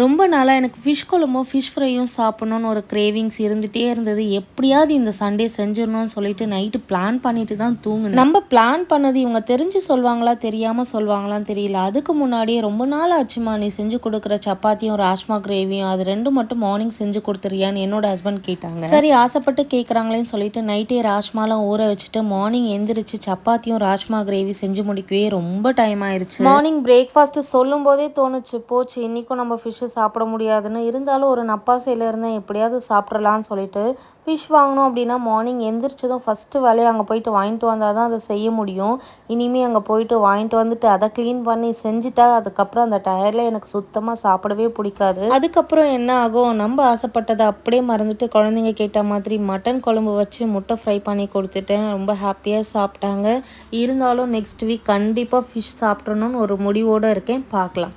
ரொம்ப நாளாக எனக்கு ஃபிஷ் குழம்பும் ஃபிஷ் ஃப்ரையும் சாப்பிட்ணுன்னு ஒரு கிரேவிங்ஸ் இருந்துகிட்டே இருந்தது. எப்படியாவது இந்த சண்டே செஞ்சிடணும்னு சொல்லிட்டு நைட்டு பிளான் பண்ணிட்டு தான் தூங்கணும் நம்ம பிளான் பண்ணது இவங்க தெரிஞ்சு சொல்வாங்களா தெரியாமல் சொல்வாங்களான்னு தெரியல. அதுக்கு முன்னாடியே ரொம்ப நாள் ஆச்சுமா நீ செஞ்சு கொடுக்குற சப்பாத்தியும் ராஷ்மா கிரேவியும் அது ரெண்டும் மட்டும் மார்னிங் செஞ்சு கொடுத்துறியான்னு என்னோட ஹஸ்பண்ட் கேட்டாங்க. சரி ஆசைப்பட்டு கேட்குறாங்களேன்னு சொல்லிட்டு நைட்டே ராஜ்மாலாம் ஊற வச்சுட்டு மார்னிங் எந்திரிச்சு சப்பாத்தியும் ராஜ்மா கிரேவி செஞ்சு முடிக்கவே ரொம்ப டைம் ஆயிடுச்சு மார்னிங் பிரேக்ஃபாஸ்ட் சொல்லும் போதே தோணுச்சு. போச்சு இன்னைக்கும் நம்ம ஃபிஷ் சாப்பிட முடியாதுன்னு இருந்தாலும் ஒரு நப்பாசையில் இருந்தேன் எப்படியாவது சாப்பிட்றலான்னு சொல்லிட்டு ஃபிஷ் வாங்கினோம் அப்படின்னா மார்னிங் எந்திரிச்சதும் ஃபஸ்ட்டு வேலையை அங்கே போயிட்டு வாங்கிட்டு வந்தால் தான் அதை செய்ய முடியும். இனிமேல் அங்கே போயிட்டு வாங்கிட்டு வந்துட்டு அதை க்ளீன் பண்ணி செஞ்சுட்டா அதுக்கப்புறம் அந்த டயர்டில் எனக்கு சுத்தமாக சாப்பிடவே பிடிக்காது. அதுக்கப்புறம் என்ன ஆகும்? நம்ம ஆசைப்பட்டதை அப்படியே மறந்துட்டு குழந்தைங்க கேட்ட மாதிரி மட்டன் குழம்பு வச்சு முட்டை ஃப்ரை பண்ணி கொடுத்துட்டேன் ரொம்ப ஹாப்பியாக சாப்பிட்டாங்க. இருந்தாலும் நெக்ஸ்ட் வீக் கண்டிப்பாக ஃபிஷ் சாப்பிட்றணும்னு ஒரு முடிவோடு இருக்கேன். பார்க்கலாம்.